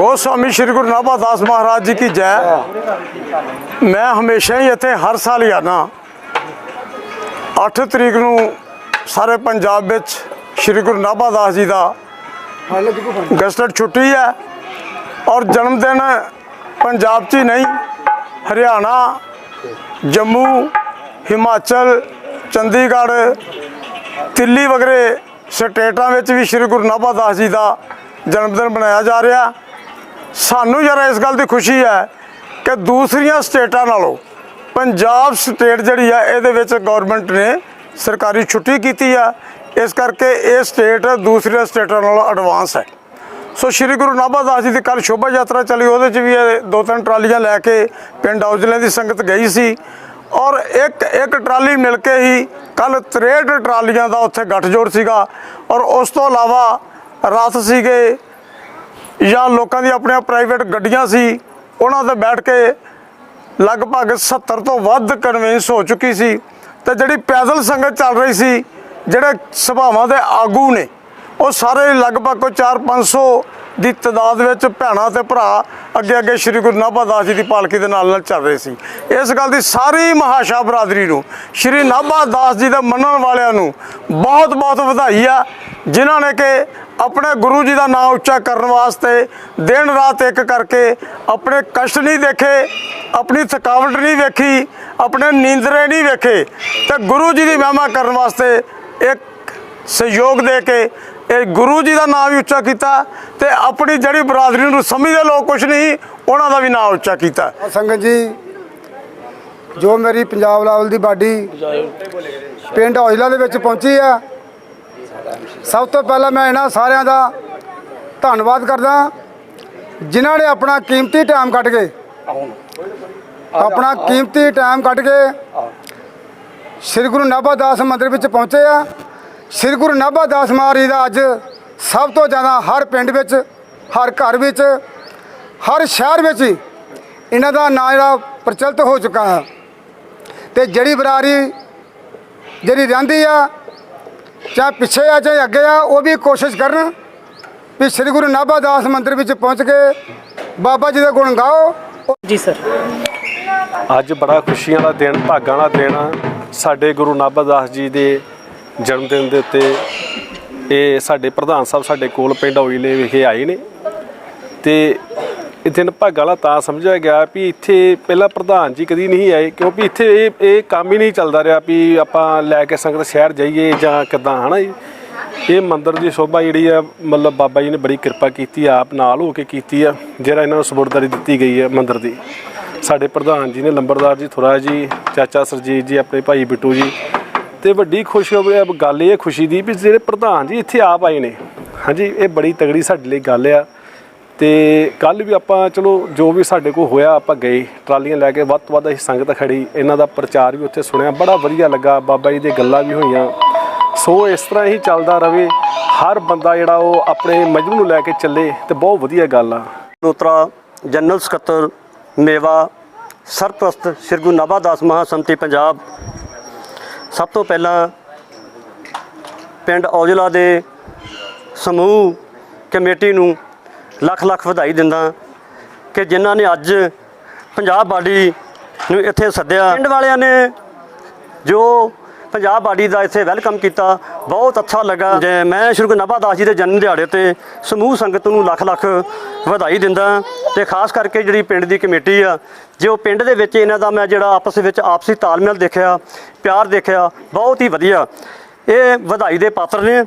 ਗੋਸਵਾਮੀ ਸ੍ਰੀ ਗੁਰੂ ਨਾਭਾ ਦਾਸ ਮਹਾਰਾਜ ਜੀ ਕੀ ਜੈ। ਮੈਂ ਹਮੇਸ਼ਾ ਹੀ ਇੱਥੇ ਹਰ ਸਾਲ ਹੀ ਆਣਾ 8 ਤਰੀਕ ਨੂੰ ਸਾਰੇ ਪੰਜਾਬ ਵਿੱਚ ਸ੍ਰੀ ਗੁਰੂ ਨਾਭਾ ਦਾਸ ਜੀ ਦਾ ਗਸਟਡ ਛੁੱਟੀ ਹੈ ਔਰ ਜਨਮ ਦਿਨ ਪੰਜਾਬ 'ਚ ਹੀ ਨਹੀਂ, ਹਰਿਆਣਾ, ਜੰਮੂ, ਹਿਮਾਚਲ, ਚੰਡੀਗੜ੍ਹ, ਦਿੱਲੀ ਵਗੈਰੇ ਸਟੇਟਾਂ ਵਿੱਚ ਵੀ ਸ੍ਰੀ ਗੁਰੂ ਨਾਭਾ ਦਾਸ ਜੀ ਦਾ ਜਨਮ ਦਿਨ ਮਨਾਇਆ ਜਾ ਰਿਹਾ। ਸਾਨੂੰ ਜਰਾ ਇਸ ਗੱਲ ਦੀ ਖੁਸ਼ੀ ਹੈ ਕਿ ਦੂਸਰੀਆਂ ਸਟੇਟਾਂ ਨਾਲੋਂ ਪੰਜਾਬ ਸਟੇਟ ਜਿਹੜੀ ਆ, ਇਹਦੇ ਵਿੱਚ ਗਵਰਨਮੈਂਟ ਨੇ ਸਰਕਾਰੀ ਛੁੱਟੀ ਕੀਤੀ ਆ। ਇਸ ਕਰਕੇ ਇਹ ਸਟੇਟ ਦੂਸਰੀਆਂ ਸਟੇਟਾਂ ਨਾਲੋਂ ਐਡਵਾਂਸ ਹੈ। ਸੋ ਸ਼੍ਰੀ ਗੁਰੂ ਨਾਭਾ ਦਾਸ ਜੀ ਦੀ ਕੱਲ ਸ਼ੋਭਾ ਯਾਤਰਾ ਚੱਲੀ, ਉਹਦੇ 'ਚ ਵੀ ਇਹ ਦੋ ਤਿੰਨ ਟਰਾਲੀਆਂ ਲੈ ਕੇ ਪਿੰਡ ਔਜਲੇ ਦੀ ਸੰਗਤ ਗਈ ਸੀ। ਔਰ ਇੱਕ ਇੱਕ ਟਰਾਲੀ ਮਿਲ ਕੇ ਹੀ ਕੱਲ 63 ਟਰਾਲੀਆਂ ਦਾ ਉੱਥੇ ਗੱਠਜੋੜ ਸੀਗਾ। ਔਰ ਉਸ ਤੋਂ ਇਲਾਵਾ ਰਥ ਸੀਗੇ ਜਾਂ ਲੋਕਾਂ ਦੀ ਆਪਣੀਆਂ ਪ੍ਰਾਈਵੇਟ ਗੱਡੀਆਂ ਸੀ, ਉਹਨਾਂ ਤੇ ਬੈਠ ਕੇ ਲਗਭਗ 70 ਤੋਂ ਵੱਧ ਕਨਵੈਂਸ ਹੋ ਚੁੱਕੀ ਸੀ ਤੇ ਜਿਹੜੀ ਪੈਦਲ ਸੰਗਤ ਚੱਲ ਰਹੀ ਸੀ, ਜਿਹੜੇ ਸਭਾਵਾਂ ਦੇ ਆਗੂ ਨੇ, ਉਹ ਸਾਰੇ ਲਗਭਗ ਕੋਈ 4-500 ਦੀ ਤਦਾਦ ਵਿੱਚ ਭੈਣਾਂ ਤੇ ਭਰਾ ਅੱਗੇ ਅੱਗੇ ਸ੍ਰੀ ਗੁਰੂ ਨਾਭਾ ਦਾਸ ਜੀ ਦੀ ਪਾਲਕੀ ਦੇ ਨਾਲ ਨਾਲ ਚੱਲ ਰਹੇ ਸੀ। ਇਸ ਗੱਲ ਦੀ ਸਾਰੀ ਮਹਾਸ਼ਾ ਬਰਾਦਰੀ ਨੂੰ, ਸ੍ਰੀ ਨਾਭਾ ਦਾਸ ਜੀ ਦੇ ਮੰਨਣ ਵਾਲਿਆਂ ਨੂੰ ਬਹੁਤ ਬਹੁਤ ਵਧਾਈ ਆ, ਜਿਨ੍ਹਾਂ ਨੇ ਕਿ ਆਪਣੇ ਗੁਰੂ ਜੀ ਦਾ ਨਾਮ ਉੱਚਾ ਕਰਨ ਵਾਸਤੇ ਦਿਨ ਰਾਤ ਇੱਕ ਕਰਕੇ ਆਪਣੇ ਕਸ਼ਟ ਨਹੀਂ ਦੇਖੇ, ਆਪਣੀ ਥਕਾਵਟ ਨਹੀਂ ਵੇਖੀ, ਆਪਣੇ ਨੀਂਦਰੇ ਨਹੀਂ ਵੇਖੇ, ਤੇ ਗੁਰੂ ਜੀ ਦੀ ਮਹਿਮਾ ਕਰਨ ਵਾਸਤੇ ਇੱਕ ਸਹਿਯੋਗ ਦੇ ਕੇ ਇਹ ਗੁਰੂ ਜੀ ਦਾ ਨਾਮ ਵੀ ਉੱਚਾ ਕੀਤਾ ਤੇ ਆਪਣੀ ਜਿਹੜੀ ਬਰਾਦਰੀ ਨੂੰ ਸਮਝਦੇ ਲੋਕ ਕੁਛ ਨਹੀਂ, ਉਹਨਾਂ ਦਾ ਵੀ ਨਾਮ ਉੱਚਾ ਕੀਤਾ। ਸੰਗਤ ਜੀ, ਜੋ ਮੇਰੀ ਪੰਜਾਬ ਲੈਵਲ ਦੀ ਬਾਡੀ ਪਿੰਡ ਔਜਲਾ ਦੇ ਵਿੱਚ ਪਹੁੰਚੀ ਆ, ਸਭ ਤੋਂ ਪਹਿਲਾਂ ਮੈਂ ਇਹਨਾਂ ਸਾਰਿਆਂ ਦਾ ਧੰਨਵਾਦ ਕਰਦਾ। ਜਿਨ੍ਹਾਂ ਨੇ ਆਪਣਾ ਕੀਮਤੀ ਟਾਈਮ ਕੱਢ ਕੇ, ਆਪਣਾ ਕੀਮਤੀ ਟਾਈਮ ਕੱਢ ਕੇ, ਸ੍ਰੀ ਗੁਰੂ ਨਾਭਾ ਦਾਸ ਮੰਦਿਰ ਵਿੱਚ ਪਹੁੰਚੇ ਆ। ਸ੍ਰੀ ਗੁਰੂ ਨਾਭਾਦਾਸ ਮਹਾਰਾਜ ਦਾ ਅੱਜ ਸਭ ਤੋਂ ਜ਼ਿਆਦਾ ਹਰ ਪਿੰਡ ਵਿੱਚ ਹਰ ਘਰ ਵਿੱਚ ਹਰ ਸ਼ਹਿਰ ਵਿੱਚ ਹੀ ਇਹਨਾਂ ਦਾ ਨਾਂ ਜਿਹੜਾ ਪ੍ਰਚਲਿਤ ਹੋ ਚੁੱਕਾ ਹੈ। ਤੇ ਜਿਹੜੀ ਬਰਾਰੀ ਜਿਹੜੀ ਰਹਿੰਦੀ ਆ ਚਾਹੇ ਪਿੱਛੇ ਆ ਚਾਹੇ ਅੱਗੇ ਆ ਉਹ ਵੀ ਕੋਸ਼ਿਸ਼ ਕਰਨ ਵੀ ਸ੍ਰੀ ਗੁਰੂ ਨਾਭਾਦਾਸ ਮੰਦਿਰ ਵਿੱਚ ਪਹੁੰਚ ਕੇ ਬਾਬਾ ਜੀ ਦੇ ਗੁਣ ਗਾਓ। ਜੀ ਸਰ। ਅੱਜ ਬੜਾ ਖੁਸ਼ੀਆਂ ਦਾ ਦਿਨ ਭਾਗਾਂ ਦਾ ਦਿਨ ਆ। ਸਾਡੇ ਗੁਰੂ ਨਾਭਾਦਾਸ ਜੀ ਦੇ ਜਨਮ ਦਿਨ ਦੇ ਉੱਤੇ ਇਹ ਸਾਡੇ ਪ੍ਰਧਾਨ ਸਾਹਿਬ ਸਾਡੇ ਕੋਲ ਪਿੰਡ ਔਈਲੇ ਵਿਖੇ ਆਏ ਨੇ। ਤੇ ਇਹ ਦਿਨ ਭਾਗਾਂ ਵਾਲਾ ਤਾਂ ਸਮਝਿਆ ਗਿਆ ਵੀ ਇੱਥੇ ਪਹਿਲਾਂ ਪ੍ਰਧਾਨ ਜੀ ਕਦੀ ਨਹੀਂ ਆਏ, ਕਿਉਂਕਿ ਇੱਥੇ ਇਹ ਇਹ ਕੰਮ ਹੀ ਨਹੀਂ ਚੱਲਦਾ ਰਿਹਾ ਵੀ ਆਪਾਂ ਲੈ ਕੇ ਸੰਗਤ ਸ਼ਹਿਰ ਜਾਈਏ ਜਾਂ ਕਿੱਦਾਂ, ਹਨਾ ਜੀ? ਇਹ ਮੰਦਿਰ ਦੀ ਸ਼ੋਭਾ ਜਿਹੜੀ ਆ, ਮਤਲਬ ਬਾਬਾ ਜੀ ਨੇ ਬੜੀ ਕਿਰਪਾ ਕੀਤੀ, ਆਪ ਨਾਲ ਹੋ ਕੇ ਕੀਤੀ ਆ, ਜਿਹੜਾ ਇਹਨਾਂ ਨੂੰ ਸਬੂਰਦਾਰੀ ਦਿੱਤੀ ਗਈ ਹੈ ਮੰਦਿਰ ਦੀ। ਸਾਡੇ ਪ੍ਰਧਾਨ ਜੀ ਨੇ ਲੰਬਰਦਾਰ ਜੀ ਥੁਰਾ ਜੀ, ਚਾਚਾ ਸਰਜੀਤ ਜੀ, ਆਪਣੇ ਭਾਈ ਬਿੱਟੂ ਜੀ ਤੇ ਵੱਡੀ ਖੁਸ਼ੀ ਹੋਵੇ ਗੱਲ ਇਹ ਖੁਸ਼ੀ ਦੀ ਵੀ ਜਿਹੜੇ ਪ੍ਰਧਾਨ ਜੀ ਇੱਥੇ ਆਪ ਆਏ ਨੇ। ਹਾਂਜੀ, ਇਹ ਬੜੀ ਤਗੜੀ ਸਾਡੇ ਲਈ ਗੱਲ ਆ। ਤੇ ਕੱਲ ਵੀ ਆਪਾਂ ਚਲੋ, ਜੋ ਵੀ ਸਾਡੇ ਕੋਲ ਹੋਇਆ, ਆਪਾਂ ਗਏ, ਟਰਾਲੀਆਂ ਲੈ ਕੇ ਵੱਧ ਤੋਂ ਵੱਧ ਅਸੀਂ ਸੰਗਤ ਖੜੀ। ਇਹਨਾਂ ਦਾ ਪ੍ਰਚਾਰ ਵੀ ਉੱਥੇ ਸੁਣਿਆ, ਬੜਾ ਵਧੀਆ ਲੱਗਾ। ਬਾਬਾ ਜੀ ਦੀਆਂ ਗੱਲਾਂ ਵੀ ਹੋਈਆਂ। ਸੋ ਇਸ ਤਰ੍ਹਾਂ ਹੀ ਚੱਲਦਾ ਰਹੇ ਹਰ ਬੰਦਾ ਜਿਹੜਾ ਉਹ ਆਪਣੇ ਮਜਬੂ ਨੂੰ ਲੈ ਕੇ ਚੱਲੇ, ਤੇ ਬਹੁਤ ਵਧੀਆ ਗੱਲ ਆ। ਲੋਤਰਾ ਜਨਰਲ ਸਕੱਤਰ, ਮੇਵਾ, ਸਰਪ੍ਰਸਤ, ਸ੍ਰੀ ਗੁਰੂ ਨਾਭਾਦਾਸ ਮਹਾਸੰਮਤੀ ਪੰਜਾਬ। ਸਭ ਤੋਂ ਪਹਿਲਾਂ ਪਿੰਡ ਔਜਲਾ ਦੇ ਸਮੂਹ ਕਮੇਟੀ ਨੂੰ ਲੱਖ ਲੱਖ ਵਧਾਈ ਦਿੰਦਾ ਕਿ ਜਿਨ੍ਹਾਂ ਨੇ ਅੱਜ ਪੰਜਾਬ ਬਾਡੀ ਨੂੰ ਇੱਥੇ ਸੱਦਿਆ। ਪਿੰਡ ਵਾਲਿਆਂ ਨੇ ਜੋ ਪੰਜਾਬ ਬਾਡੀ ਦਾ ਇੱਥੇ ਵੈਲਕਮ ਕੀਤਾ, ਬਹੁਤ ਅੱਛਾ ਲੱਗਾ। ਜੇ ਮੈਂ ਸ਼੍ਰੀ ਗੁਰੂ ਨਾਭਾਦਾਸ ਜੀ ਦੇ ਜਨਮ ਦਿਹਾੜੇ ਤੇ ਸਮੂਹ ਸੰਗਤ ਨੂੰ ਲੱਖ ਲੱਖ ਵਧਾਈ ਦਿੰਦਾ। ਤੇ ਖਾਸ ਕਰਕੇ ਜਿਹੜੀ ਪਿੰਡ ਦੀ ਕਮੇਟੀ ਆ, ਜੋ ਪਿੰਡ ਦੇ ਵਿੱਚ ਇਹਨਾਂ ਦਾ ਮੈਂ ਜਿਹੜਾ ਆਪਸ ਵਿੱਚ ਆਪਸੀ ਤਾਲਮੇਲ ਦੇਖਿਆ, ਪਿਆਰ ਦੇਖਿਆ, ਬਹੁਤ ਹੀ ਵਧੀਆ। ਇਹ ਵਧਾਈ ਦੇ ਪਾਤਰ ਨੇ।